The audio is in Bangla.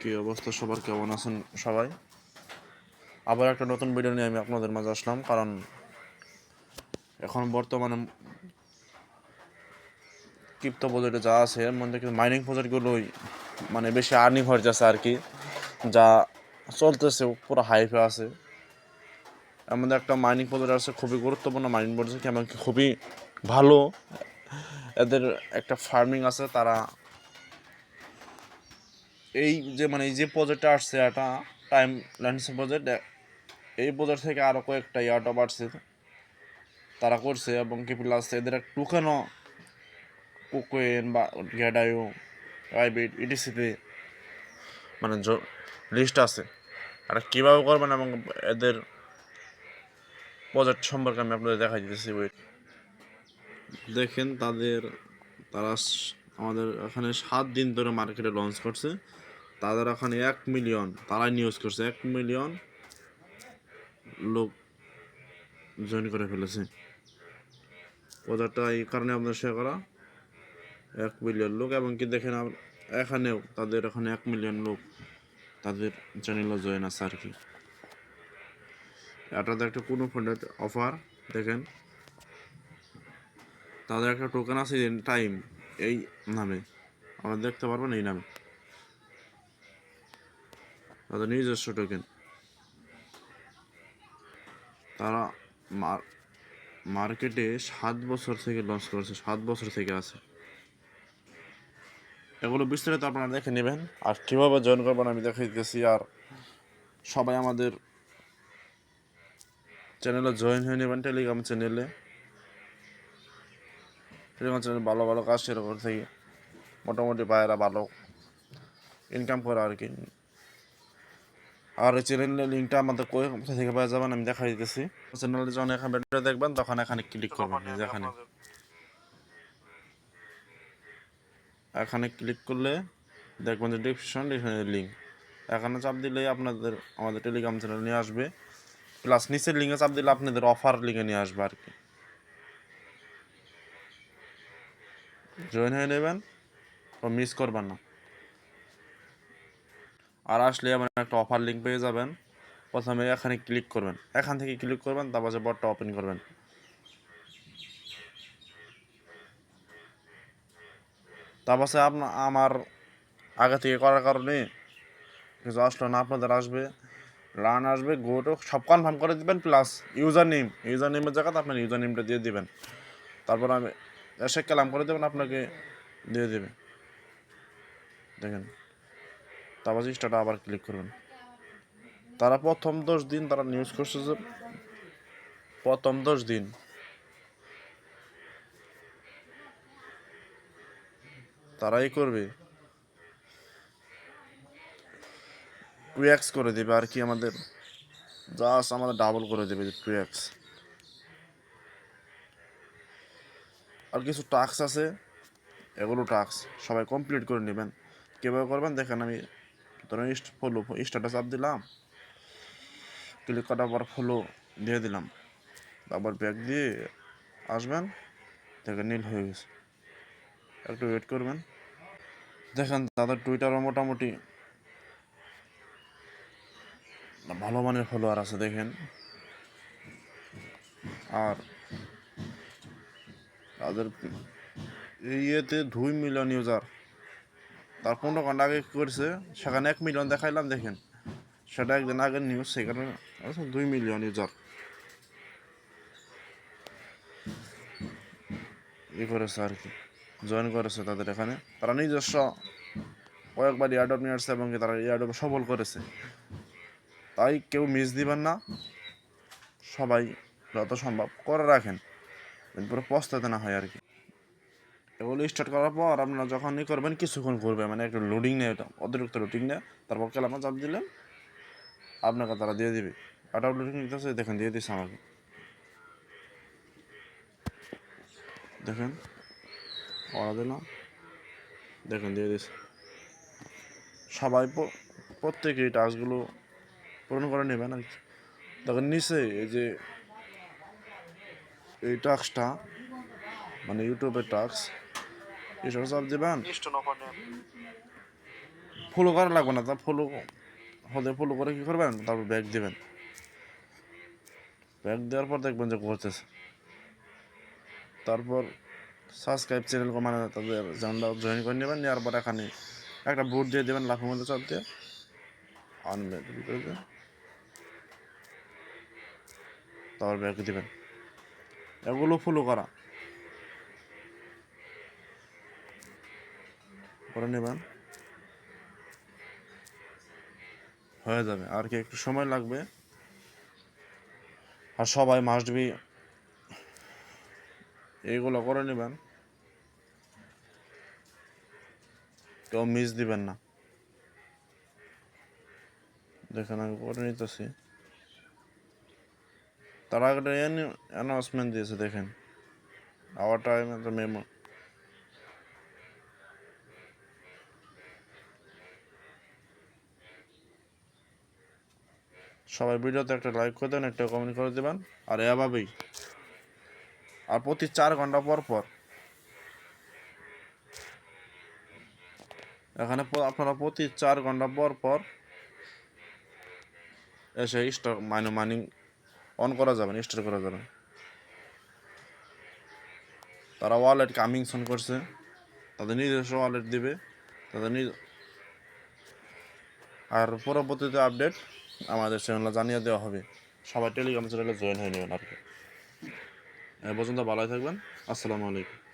কি অবস্থা সবার কেমন আছেন সবাই? আবার একটা নতুন ভিডিও নিয়ে আমি আপনাদের মাঝে আসলাম, কারণ এখন বর্তমানে ক্রিপ্টো প্রজেক্টে যা আছে, এর মধ্যে কিন্তু মাইনিং প্রজেক্টগুলোই মানে বেশি আর্নিং হয়ে যাচ্ছে আর কি, যা চলতেছে, পুরো হাইফে আছে। এর মধ্যে একটা মাইনিং প্রজেক্ট আছে, খুবই গুরুত্বপূর্ণ মাইনিং প্রজেক্ট এমনকি খুবই ভালো। এদের একটা ফার্মিং আছে, তারা এই যে মানে এই যে প্রজেক্টটা আসছে একটা টাইম ল্যান্ডস প্রজেক্ট এই প্রজেক্ট থেকে আরও কয়েকটা ইয়ারটপ আসছে। তারা করছে এবং কি প্লাস এদের এক টুকেনও কুকোয়েন বা গ্যাডায়ো রাইবিট ইটিসিতে মানে লিস্ট আছে। আর কীভাবে করবেন এবং এদের প্রজেক্ট সম্পর্কে আমি আপনাদের দেখাই দিতেছি ওয়েট দেখেন তাদের, তারা আমাদের এখানে সাত দিন ধরে মার্কেটে লঞ্চ করছে। তাদের এখানে এক মিলিয়ন তারাই নিউজ করছে, এক মিলিয়ন লোক জয়েন করে ফেলেছে। প্রজারটা এই কারণে আপনার শেয়ার করা, এক মিলিয়ন লোক এবং কি দেখেন এখানেও তাদের এখানে এক মিলিয়ন লোক তাদের চ্যানেলে জয়েন আছে আর কি। এটাতে একটা কোনো ফন্ডের অফার দেখেন। তাদের একটা টোকেন আছে টাইম এই নামে। আমরা দেখতে পারবেন এই নামে। তাদের নিজস্ব টোকেন তারা মার- মার্কেটে সাত বছর থেকে লঞ্চ করেছে, সাত বছর থেকে আছে। এগুলো বিস্তারিত আপনারা দেখে নেবেন। আর কীভাবে জয়েন করবেন আমি দেখে দিতেছি আর সবাই আমাদের চ্যানেলে জয়েন হয়ে নেবেন টেলিগ্রাম চ্যানেলে টেলিগ্রাম চ্যানেলে ভালো ভালো কাজ করে থাকি মোটামুটি ভাইয়েরা ভালো ইনকাম করে আর কি। আর এই চ্যানেলের লিঙ্কটা আমাদের কই কোথা থেকে পাওয়া যাবেন আমি দেখা দিতেছি। চ্যানেলে যখন এখানে ভিডিও দেখবেন, তখন এখানে ক্লিক করবেন এখানে। এখানে ক্লিক করলে দেখবেন যে ডিসক্রিপশন ডিসক্রিপশনের লিঙ্ক এখানে চাপ দিলে আপনাদের, আমাদের টেলিগ্রাম চ্যানেল নিয়ে আসবে। প্লাস নিচের লিঙ্কে চাপ দিলে আপনাদের অফার লিঙ্কে নিয়ে আসবে আর কি। জয়েন হয়ে নেবেন, ও মিস করবেন না। আর আসলে এমন একটা অফার লিঙ্ক পেয়ে যাবেন। প্রথমে এখানে ক্লিক করবেন। এখান থেকে ক্লিক করবেন, তারপর যে বটটা ওপেন করবেন। তারপর আপনার আমার আগে থেকে করার কারণে কিছু আসলো না, আপনাদের আসবে রান আসবে গোটো সব কনফার্ম করে দিবেন প্লাস ইউজার নেম ইউজার নেমের জায়গাতে আপনার ইউজার নেমটা দিয়ে দিবেন। তারপর আমি এসে ক্যালাম করে দেবেন, আপনাকে দিয়ে দেবে। দেখেন। তারপর স্টার্টে আবার ক্লিক করবেন। তারা প্রথম দশ দিন তারা নিউজ করছে যে প্রথম দশ দিন। তারাই করবে। টু এক্স করে দেবে আর কি আমাদের জাস্ট আমাদের ডাবল করে দেবে টু এক্স আর কিছু টাস্ক আছে, এগুলো টাস্ক সবাই কমপ্লিট করে নেবেন। কীভাবে করবেন? দেখেন আমি ধরুন ফলো স্টার্টাস আপ দিলাম। ক্লিক করার পর ফলো দিয়ে দিলাম। আবার ব্যাক দিয়ে আসবেন, দেখেন নীল হয়ে গেছে। একটু ওয়েট করবেন। দেখেন তাদের টুইটারও মোটামুটি ভালো মানের ফলোয়ার আছে, দেখেন। আর তাদের ইয়েতে দুই মিলিয়ন ইউজার তার পনেরো ঘণ্টা আগে করেছে? সেখানে এক মিলিয়ন দেখাইলাম, দেখেন। সেটা একদিন আগের নিউজ সেখানে আছে দুই মিলিয়ন ইউজার ই করেছে আর কি। জয়েন করেছে তাদের এখানে। তারা নিজস্ব কয়েকবার ইয়ারডপ নিয়ে আসছে এবং তারা ইয়ারডপ সফল করেছে। তাই কেউ মিস দিবেন না। সবাই যত সম্ভব করে রাখেন। এরপরে পস্তাতে না হয় আর কি। এগুলো স্টার্ট করার পর আপনারা যখন ই করবেন কিছুক্ষণ করবে মানে একটু লোডিং নেই ওটা, অতিরিক্ত লোডিং নেই তারপর কেলামা চাপ দিলেন আপনাকে তারা দিয়ে দিবে। একটা লোডিং নিতেছে, দেখেন দিয়ে দিচ্ছে আমাকে। দেখেন অর্ডার দিলাম দেখেন, দিয়ে দিচ্ছে সবাই প্রত্যেকে এই টাস্কগুলো পূরণ করে নেবেন আর কি। দেখেন, নিচে এই যে এই টাস্কটা মানে ইউটিউবের টাস্ক এসব চাপ দেবেন? ফলো করা লাগবে না তা ফলো হলে ফলো করে কী করবেন? তারপর ব্যাগ দিবেন। ব্যাগ দেওয়ার পর দেখবেন যে করতেছে তারপর সাবস্ক্রাইব চ্যানেল মানে তাদের চ্যানেলটা জয়েন করে নেবেন নেওয়ার পর এখানে একটা বুট দিয়ে দেবেন লাখের মধ্যে চাপ দিয়ে। আনবেন তারপর ব্যাগ দিবেন। এগুলো ফলো করা। করে নেবেন হয়ে যাবে। আর কি, একটু সময় লাগবে। আর সবাই মাস্ট বি এইগুলো করে নেবেন। কেউ মিস দিবেন না। দেখেন, আমি করে নিতেছি। তারা একটা অ্যানাউন্সমেন্ট দিয়েছে, দেখেন। আওয়ার টাইম একটা মেমো সবাই ভিডিওতে একটা লাইক করে দেবেন, একটা কমেন্ট করে দেবেন। আর এভাবেই। আর প্রতি চার ঘণ্টা পর পর। এখানে আপনারা প্রতি চার ঘণ্টা পর পর এসে স্টক মাইনে মাইনিং অন করা যাবে স্টোর করা যাবে তারা ওয়ালেট কামিং সন করছে। তাদের নিজস্ব ওয়ালেট দিবে। তাদের নিজ আর পরবর্তীতে আপডেট আমাদের চ্যানেলে জানিয়ে দেওয়া হবে। সবাই টেলিগ্রাম চ্যানেলে জয়েন হয়ে নেবেন আর কি। এ পর্যন্ত ভালোই থাকবেন। আসসালামু আলাইকুম।